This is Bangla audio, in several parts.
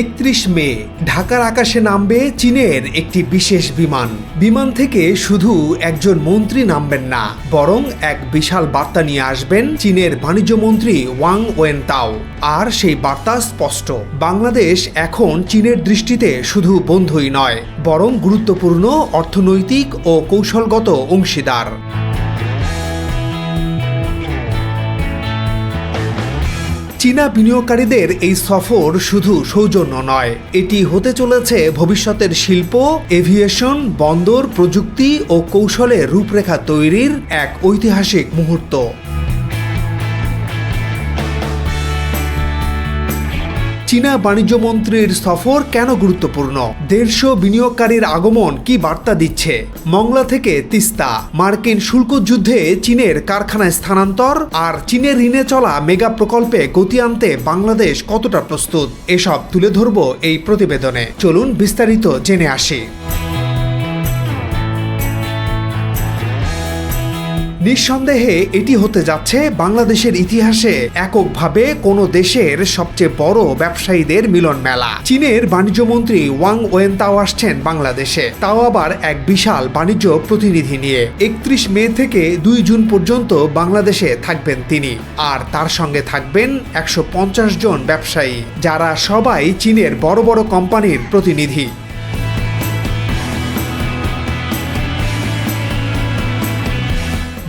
একত্রিশ মে, ঢাকার আকাশে নামবে চীনের একটি বিশেষ বিমান। বিমান থেকে শুধু একজন মন্ত্রী নামবেন না, বরং এক বিশাল বার্তা নিয়ে আসবেন চীনের বাণিজ্য মন্ত্রী ওয়াং ওয়েন তাও আর সেই বার্তা স্পষ্ট, বাংলাদেশ এখন চীনের দৃষ্টিতে শুধু বন্ধুই নয়, বরং গুরুত্বপূর্ণ অর্থনৈতিক ও কৌশলগত অংশীদার। চীনা বিনিয়োগকারীদের এই সফর শুধু সৌজন্য নয়, এটি হতে চলেছে ভবিষ্যতের শিল্প, এভিয়েশন, বন্দর, প্রযুক্তি ও কৌশলের রূপরেখা তৈরির এক ঐতিহাসিক মুহূর্ত। চীনা বাণিজ্য মন্ত্রীর সফর কেন গুরুত্বপূর্ণ? দেড়শো বিনিয়োগকারীর আগমন কি বার্তা দিচ্ছে? মংলা থেকে তিস্তা। মার্কিন শুল্ক যুদ্ধে চীনের কারখানায় স্থানান্তর আর চীনের ঋণে চলা মেগা প্রকল্পে গতি আনতে বাংলাদেশ কতটা প্রস্তুত? এসব তুলে ধরব এই প্রতিবেদনে। চলুন বিস্তারিত জেনে আসি। নিঃসন্দেহে এটি হতে যাচ্ছে বাংলাদেশের ইতিহাসে এককভাবে কোনো দেশের সবচেয়ে বড় ব্যবসায়ীদের মিলন মেলা। চীনের বাণিজ্য মন্ত্রী ওয়াং ওয়েনতাও আসছেন বাংলাদেশে। তাও আবার এক বিশাল বাণিজ্য প্রতিনিধি নিয়ে। একত্রিশ মে থেকে দুই জুন পর্যন্ত বাংলাদেশে থাকবেন তিনি। আর তার সঙ্গে থাকবেন একশো পঞ্চাশ জন ব্যবসায়ী, যারা সবাই চীনের বড় বড় কোম্পানির প্রতিনিধি।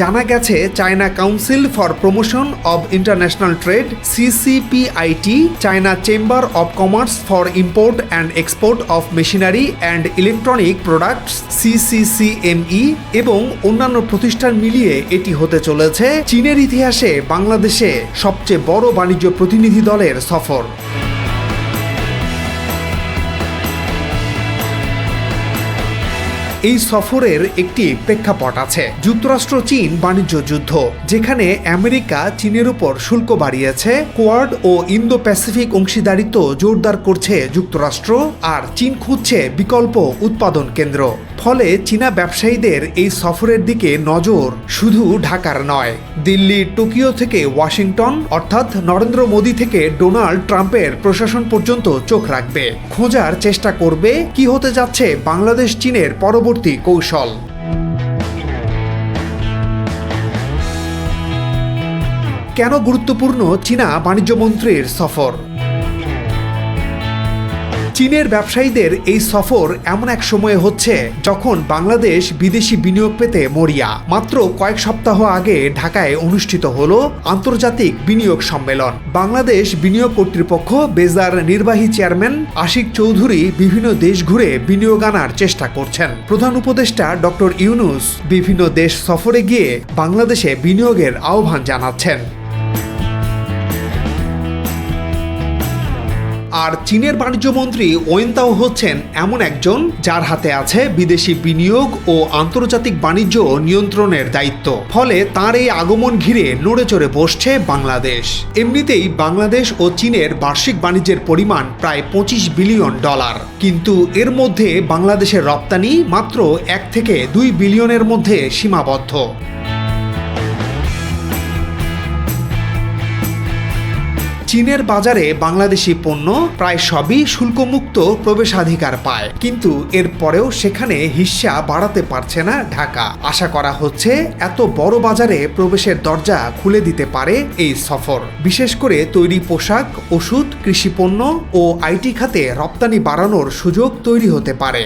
জানা গেছে China council for promotion of international trade CCPIT China chamber of commerce for import and export of machinery and electronic products CCCME এবং অন্যান্য প্রতিষ্ঠান মিলিয়ে এটি হতে চলেছে। চীনের ইতিহাসে বাংলাদেশে সবচেয়ে বড় বাণিজ্য প্রতিনিধি দলের সফর। এই সফরের একটি প্রেক্ষাপট আছে। যুক্তরাষ্ট্র, চীন বাণিজ্য যুদ্ধ, যেখানে আমেরিকা চীনের উপর শুল্ক বাড়িয়েছে কোয়ার্ড ও ইন্দো প্যাসিফিক অংশীদারিত্ব জোরদার করছে যুক্তরাষ্ট্র, আর চীন খুঁজছে বিকল্প উৎপাদন কেন্দ্র। ফলে চীনা ব্যবসায়ীদের এই সফরের দিকে নজর শুধু ঢাকার নয়। দিল্লি, টোকিও থেকে ওয়াশিংটন, অর্থাৎ নরেন্দ্র মোদী থেকে ডোনাল্ড ট্রাম্পের প্রশাসন পর্যন্ত চোখ রাখবে। খোঁজার চেষ্টা করবে কি হতে যাচ্ছে বাংলাদেশ চীনের পরবর্তী কৌশল। কেন গুরুত্বপূর্ণ চীনা বাণিজ্য মন্ত্রীর সফর? চীনের ব্যবসায়ীদের এই সফর এমন এক সময়ে হচ্ছে যখন বাংলাদেশ বিদেশি বিনিয়োগ পেতে মরিয়া। মাত্র কয়েক সপ্তাহ আগে ঢাকায় অনুষ্ঠিত হল আন্তর্জাতিক বিনিয়োগ সম্মেলন। বাংলাদেশ বিনিয়োগ কর্তৃপক্ষ বেজার নির্বাহী চেয়ারম্যান আশিক চৌধুরী বিভিন্ন দেশ ঘুরে বিনিয়োগ আনার চেষ্টা করছেন। প্রধান উপদেষ্টা ডক্টর ইউনুস বিভিন্ন দেশ সফরে গিয়ে বাংলাদেশে বিনিয়োগের আহ্বান জানাচ্ছেন। আর চীনের বাণিজ্য মন্ত্রী ওয়েন্তাও হচ্ছেন এমন একজন যার হাতে আছে বিদেশি বিনিয়োগ ও আন্তর্জাতিক বাণিজ্য নিয়ন্ত্রণের দায়িত্ব। ফলে তার এই আগমন ঘিরে নড়ে চড়ে বসছে বাংলাদেশ। এমনিতেই বাংলাদেশ ও চীনের বার্ষিক বাণিজ্যের পরিমাণ প্রায় পঁচিশ বিলিয়ন ডলার। কিন্তু এর মধ্যে বাংলাদেশের রপ্তানি মাত্র এক থেকে দুই বিলিয়নের মধ্যে সীমাবদ্ধ। চীনের বাজারে বাংলাদেশি পণ্য প্রায় সবই শুল্কমুক্ত প্রবেশাধিকার পায়। কিন্তু এরপরেও সেখানে হিস্সা বাড়াতে পারছে না ঢাকা। আশা করা হচ্ছে এত বড় বাজারে প্রবেশের দরজা খুলে দিতে পারে এই সফর। বিশেষ করে তৈরি পোশাক, ওষুধ, কৃষিপণ্য ও আইটি খাতে রপ্তানি বাড়ানোর সুযোগ তৈরি হতে পারে।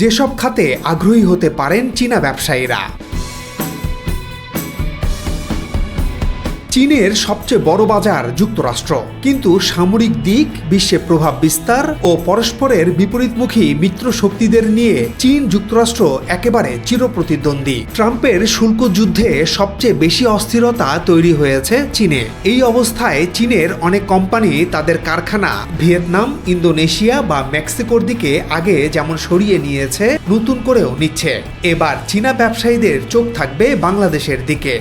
যেসব খাতে আগ্রহী হতে পারেন চীনা ব্যবসায়ীরা। চীনের সবচেয়ে বড় বাজার যুক্তরাষ্ট্র। কিন্তু সামরিক দিক, বিশ্বে প্রভাব বিস্তার ও পরস্পরের বিপরীতমুখী মিত্র শক্তিদের নিয়ে চীন যুক্তরাষ্ট্র একেবারে চিরপ্রতিদ্বন্দ্বী। ট্রাম্পের শুল্ক যুদ্ধে সবচেয়ে বেশি অস্থিরতা তৈরি হয়েছে চীনে। এই অবস্থায় চীনের অনেক কোম্পানি তাদের কারখানা ভিয়েতনাম, ইন্দোনেশিয়া বা মেক্সিকোর দিকে আগে যেমন সরিয়ে নিয়েছে, নতুন করেও নিচ্ছে। এবার চীনা ব্যবসায়ীদের চোখ থাকবে বাংলাদেশের দিকে।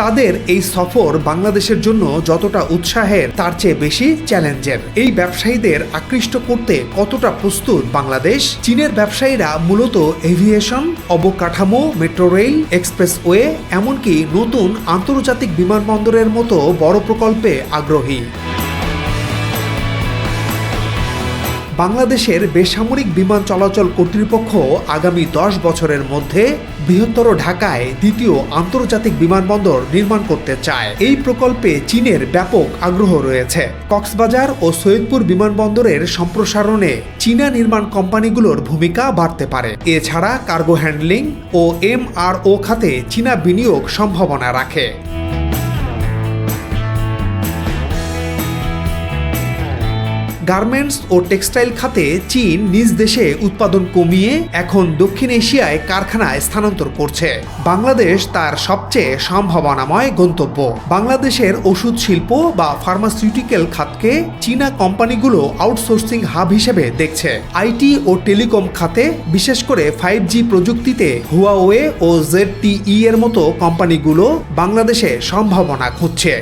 তাদের এই সফর বাংলাদেশের জন্য যতটা উৎসাহের, তার চেয়ে বেশি চ্যালেঞ্জের। এই ব্যবসায়ীদের আকৃষ্ট করতে কতটা প্রস্তুত বাংলাদেশ? চীনের ব্যবসায়ীরা মূলত এভিয়েশন, অবকাঠামো, মেট্রো রেল, এক্সপ্রেসওয়ে, এমনকি নতুন আন্তর্জাতিক বিমানবন্দরের মতো বড় প্রকল্পে আগ্রহী। বাংলাদেশের বেসামরিক বিমান চলাচল কর্তৃপক্ষ আগামী দশ বছরের মধ্যে বৃহত্তর ঢাকায় দ্বিতীয় আন্তর্জাতিক বিমানবন্দর নির্মাণ করতে চায়। এই প্রকল্পে চীনের ব্যাপক আগ্রহ রয়েছে। কক্সবাজার ও সৈয়দপুর বিমানবন্দরের সম্প্রসারণে চীনা নির্মাণ কোম্পানিগুলোর ভূমিকা বাড়তে পারে। এছাড়া কার্গো হ্যান্ডলিং ও এমআরও খাতে চীনা বিনিয়োগ সম্ভাবনা রাখে। গার্মেন্টস ও টেক্সটাইল খাতে চীন নিজ দেশে উৎপাদন কমিয়ে এখন দক্ষিণ এশিয়ায় কারখানায় স্থানান্তর করছে। বাংলাদেশ তার সবচেয়ে সম্ভাবনাময় গন্তব্য। বাংলাদেশের ওষুধ শিল্প বা ফার্মাসিউটিক্যাল খাতকে চীনা কোম্পানিগুলো আউটসোর্সিং হাব হিসেবে দেখছে। আইটি ও টেলিকম খাতে, বিশেষ করে ফাইভ জি প্রযুক্তিতে হুয়াওয়ে ও জেড এর মতো কোম্পানিগুলো বাংলাদেশে সম্ভাবনা খুঁজছে।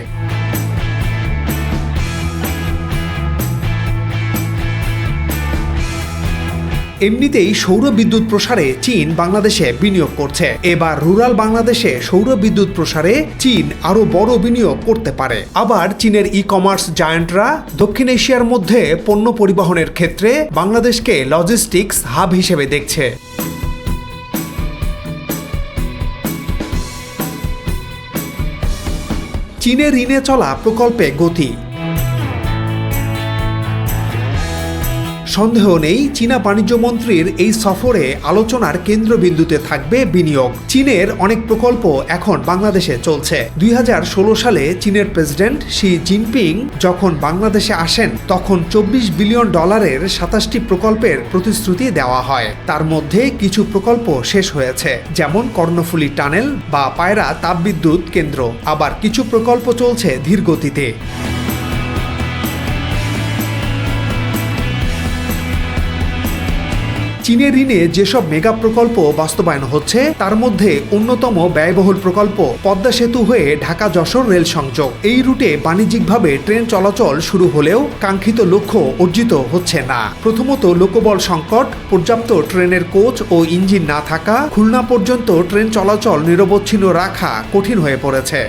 এমনিতেই সৌর বিদ্যুৎ প্রসারে চীন বাংলাদেশে বিনিয়োগ করছে। এবার রুরাল বাংলাদেশে সৌর বিদ্যুৎ প্রসারে চীন আরও বড় বিনিয়োগ করতে পারে। আবার চীনের ই কমার্স জায়ান্টরা দক্ষিণ এশিয়ার মধ্যে পণ্য পরিবহনের ক্ষেত্রে বাংলাদেশকে লজিস্টিক্স হাব হিসেবে দেখছে। চীনের ঋণে চলা প্রকল্পে গতি সন্দেহ নেই, চীনা বাণিজ্য মন্ত্রীর এই সফরে আলোচনার কেন্দ্রবিন্দুতে থাকবে বিনিয়োগ। চীনের অনেক প্রকল্প এখন বাংলাদেশে চলছে। দুই হাজার ষোলো সালে চীনের প্রেসিডেন্ট শি জিনপিং যখন বাংলাদেশে আসেন, তখন চব্বিশ বিলিয়ন ডলারের সাতাশটি প্রকল্পের প্রতিশ্রুতি দেওয়া হয়। তার মধ্যে কিছু প্রকল্প শেষ হয়েছে, যেমন কর্ণফুলী টানেল বা পায়রা তাপবিদ্যুৎ কেন্দ্র। আবার কিছু প্রকল্প চলছে ধীর চীনের ঋণে যেসব মেগা প্রকল্প বাস্তবায়ন হচ্ছে, তার মধ্যে অন্যতম ব্যয়বহুল প্রকল্প পদ্মা সেতু হয়ে ঢাকা যশোর রেল সংযোগ। এই রুটে বাণিজ্যিকভাবে ট্রেন চলাচল শুরু হলেও কাঙ্ক্ষিত লক্ষ্য অর্জিত হচ্ছে না। প্রথমত লোকবল সংকট, পর্যাপ্ত ট্রেনের কোচ ও ইঞ্জিন না থাকা, খুলনা পর্যন্ত ট্রেন চলাচল নিরবচ্ছিন্ন রাখা কঠিন হয়ে পড়েছে।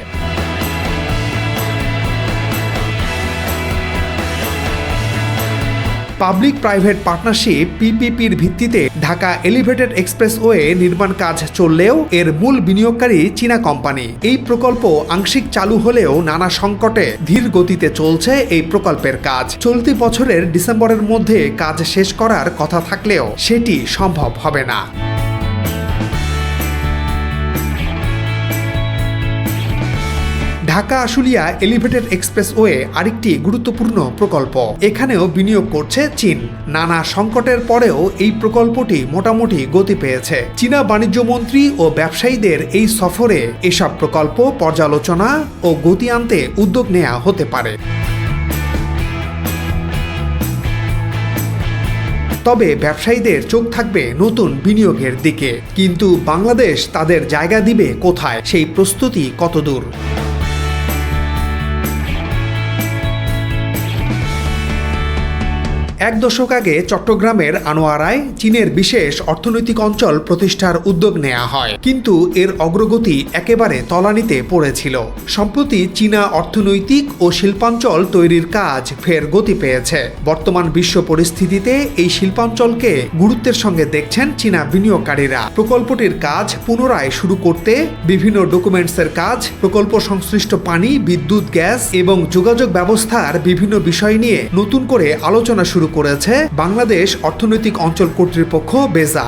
পাবলিক প্রাইভেট পার্টনারশিপ পিপিপির ভিত্তিতে ঢাকা এলিভেটেড এক্সপ্রেসওয়ে নির্মাণ কাজ চললেও এর মূল বিনিয়োগকারী চীনা কোম্পানি। এই প্রকল্প আংশিক চালু হলেও নানা সংকটে ধীর গতিতে চলছে এই প্রকল্পের কাজ। চলতি বছরের ডিসেম্বরের মধ্যে কাজ শেষ করার কথা থাকলেও সেটি সম্ভব হবে না। ঢাকা আশুলিয়া এলিভেটেড এক্সপ্রেসওয়ে আরেকটি গুরুত্বপূর্ণ প্রকল্প। এখানেও বিনিয়োগ করছে চীন। নানা সংকটের পরেও এই প্রকল্পটি মোটামুটি গতি পেয়েছে। চীনা বাণিজ্য মন্ত্রী ও ব্যবসায়ীদের এই সফরে এসব প্রকল্প পর্যালোচনা ও গতি আনতে উদ্যোগ নেওয়া হতে পারে। তবে ব্যবসায়ীদের চোখ থাকবে নতুন বিনিয়োগের দিকে। কিন্তু বাংলাদেশ তাদের জায়গা দিবে কোথায়? সেই প্রস্তুতি কতদূর? এক দশক আগে চট্টগ্রামের আনোয়ারায় চীনের বিশেষ অর্থনৈতিক অঞ্চল প্রতিষ্ঠার উদ্যোগ নেওয়া হয়। কিন্তু এর অগ্রগতি একেবারে তলানিতে পড়েছিল। সম্প্রতি চীনা অর্থনৈতিক ও শিল্পাঞ্চল তৈরির কাজ ফের গতি পেয়েছে। বর্তমান বিশ্ব পরিস্থিতিতে এই শিল্পাঞ্চলকে গুরুত্বের সঙ্গে দেখছেন চীনা বিনিয়োগকারীরা। প্রকল্পটির কাজ পুনরায় শুরু করতে বিভিন্ন ডকুমেন্টসের কাজ, প্রকল্প সংশ্লিষ্ট পানি, বিদ্যুৎ, গ্যাস এবং যোগাযোগ ব্যবস্থার বিভিন্ন বিষয় নিয়ে নতুন করে আলোচনা শুরু করেছে বাংলাদেশ অর্থনৈতিক অঞ্চল কর্তৃপক্ষ বেজা।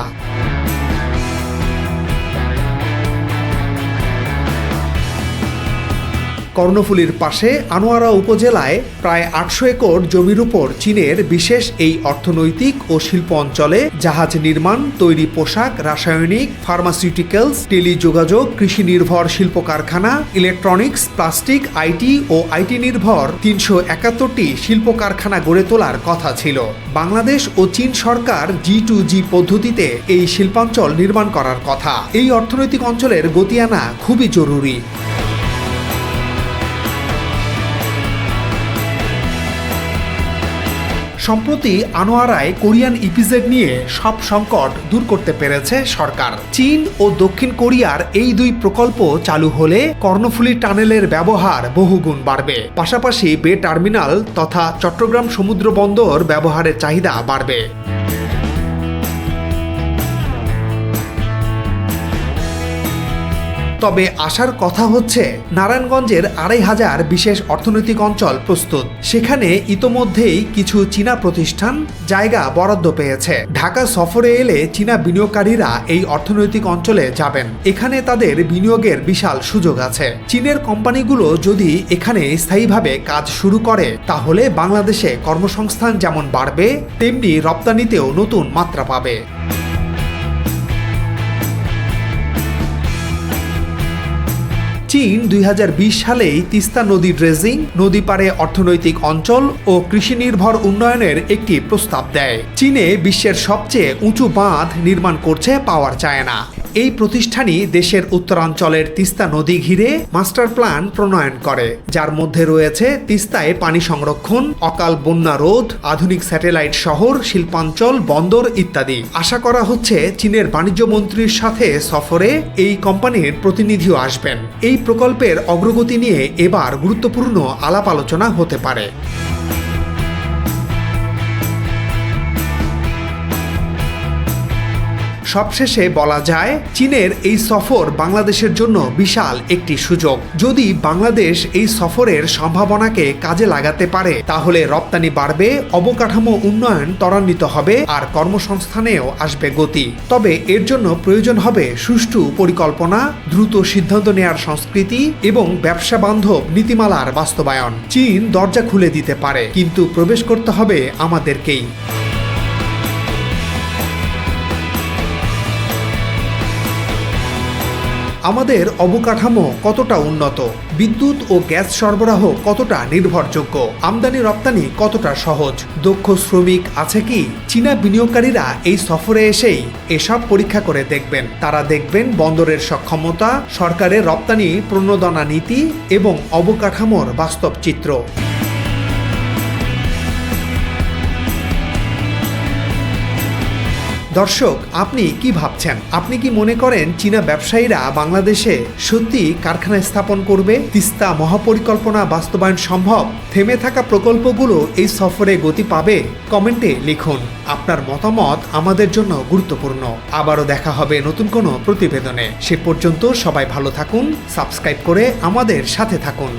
কর্ণফুলীর পাশে আনোয়ারা উপজেলায় প্রায় আটশো একর জমির উপর চীনের বিশেষ এই অর্থনৈতিক ও শিল্প অঞ্চলে জাহাজ নির্মাণ, তৈরি পোশাক, রাসায়নিক ফার্মাসিউটিক্যালস টেলিযোগাযোগ, কৃষি নির্ভর শিল্প কারখানা ইলেকট্রনিক্স প্লাস্টিক আইটি ও আইটি নির্ভর তিনশো একাত্তরটি শিল্প কারখানা গড়ে তোলার কথা ছিল। বাংলাদেশ ও চীন সরকার জি টু জি পদ্ধতিতে এই শিল্পাঞ্চল নির্মাণ করার কথা। এই অর্থনৈতিক অঞ্চলের গতি আনা খুবই জরুরি। সম্প্রতি আনোয়ারায় কোরিয়ান ইপিজেড নিয়ে সব সংকট দূর করতে পেরেছে সরকার। চীন ও দক্ষিণ কোরিয়ার এই দুই প্রকল্প চালু হলে কর্ণফুলী টানেলের ব্যবহার বহুগুণ বাড়বে। পাশাপাশি বে টার্মিনাল তথা চট্টগ্রাম সমুদ্র বন্দর ব্যবহারের চাহিদা বাড়বে। তবে আসার কথা হচ্ছে, নারায়ণগঞ্জের আড়াই হাজার বিশেষ অর্থনৈতিক অঞ্চল প্রস্তুত। সেখানে ইতোমধ্যেই কিছু চীনা প্রতিষ্ঠান জায়গা বরাদ্দ পেয়েছে। ঢাকা সফরে এলে চীনা বিনিয়োগকারীরা এই অর্থনৈতিক অঞ্চলে যাবেন। এখানে তাদের বিনিয়োগের বিশাল সুযোগ আছে। চীনের কোম্পানিগুলো যদি এখানে স্থায়ীভাবে কাজ শুরু করে, তাহলে বাংলাদেশে কর্মসংস্থান যেমন বাড়বে, তেমনি রপ্তানিতেও নতুন মাত্রা পাবে। চীন দুই হাজার বিশ সালেই তিস্তা নদী ড্রেজিং, নদী পারে অর্থনৈতিক অঞ্চল ও কৃষি নির্ভর উন্নয়নের একটি প্রস্তাব দেয়। চীনে বিশ্বের সবচেয়ে উঁচু বাঁধ নির্মাণ করছে পাওয়ার চায়না। এই প্রতিষ্ঠানই দেশের উত্তরাঞ্চলের তিস্তা নদী ঘিরে মাস্টার প্ল্যান প্রণয়ন করে, যার মধ্যে রয়েছে তিস্তায় পানি সংরক্ষণ, অকাল বন্যা রোধ, আধুনিক স্যাটেলাইট শহর, শিল্পাঞ্চল, বন্দর ইত্যাদি। আশা করা হচ্ছে চীনের বাণিজ্য মন্ত্রীর সাথে সফরে এই কোম্পানির প্রতিনিধিও আসবেন। এই প্রকল্পের অগ্রগতি নিয়ে এবার গুরুত্বপূর্ণ আলাপ আলোচনা হতে পারে। সবশেষে বলা যায়, চীনের এই সফর বাংলাদেশের জন্য বিশাল একটি সুযোগ। যদি বাংলাদেশ এই সফরের সম্ভাবনাকে কাজে লাগাতে পারে, তাহলে রপ্তানি বাড়বে, অবকাঠামো উন্নয়ন ত্বরান্বিত হবে, আর কর্মসংস্থানেও আসবে গতি। তবে এর জন্য প্রয়োজন হবে সুষ্ঠু পরিকল্পনা, দ্রুত সিদ্ধান্ত নেয়ার সংস্কৃতি এবং ব্যবসা বান্ধব নীতিমালার বাস্তবায়ন। চীন দরজা খুলে দিতে পারে, কিন্তু প্রবেশ করতে হবে আমাদেরকেই। আমাদের অবকাঠামো কতটা উন্নত? বিদ্যুৎ ও গ্যাস সরবরাহ কতটা নির্ভরযোগ্য? আমদানি রপ্তানি কতটা সহজ? দক্ষ শ্রমিক আছে কি? চীনা বিনিয়োগকারীরা এই সফরে এসেই এসব পরীক্ষা করে দেখবেন। তারা দেখবেন বন্দরের সক্ষমতা, সরকারের রপ্তানি প্রণোদনা নীতি এবং অবকাঠামোর বাস্তব চিত্র। দর্শক, আপনি কি ভাবছেন? আপনি কি মনে করেন চীনা ব্যবসায়ীরা বাংলাদেশে সত্যি কারখানা স্থাপন করবে? তিস্তা মহাপরিকল্পনা বাস্তবায়ন সম্ভব? থেমে থাকা প্রকল্পগুলো এই সফরে গতি পাবে? কমেন্টে লিখুন। আপনার মতামত আমাদের জন্য গুরুত্বপূর্ণ। আবারও দেখা হবে নতুন কোনো প্রতিবেদনে। সে পর্যন্ত সবাই ভালো থাকুন, সাবস্ক্রাইব করে আমাদের সাথে থাকুন।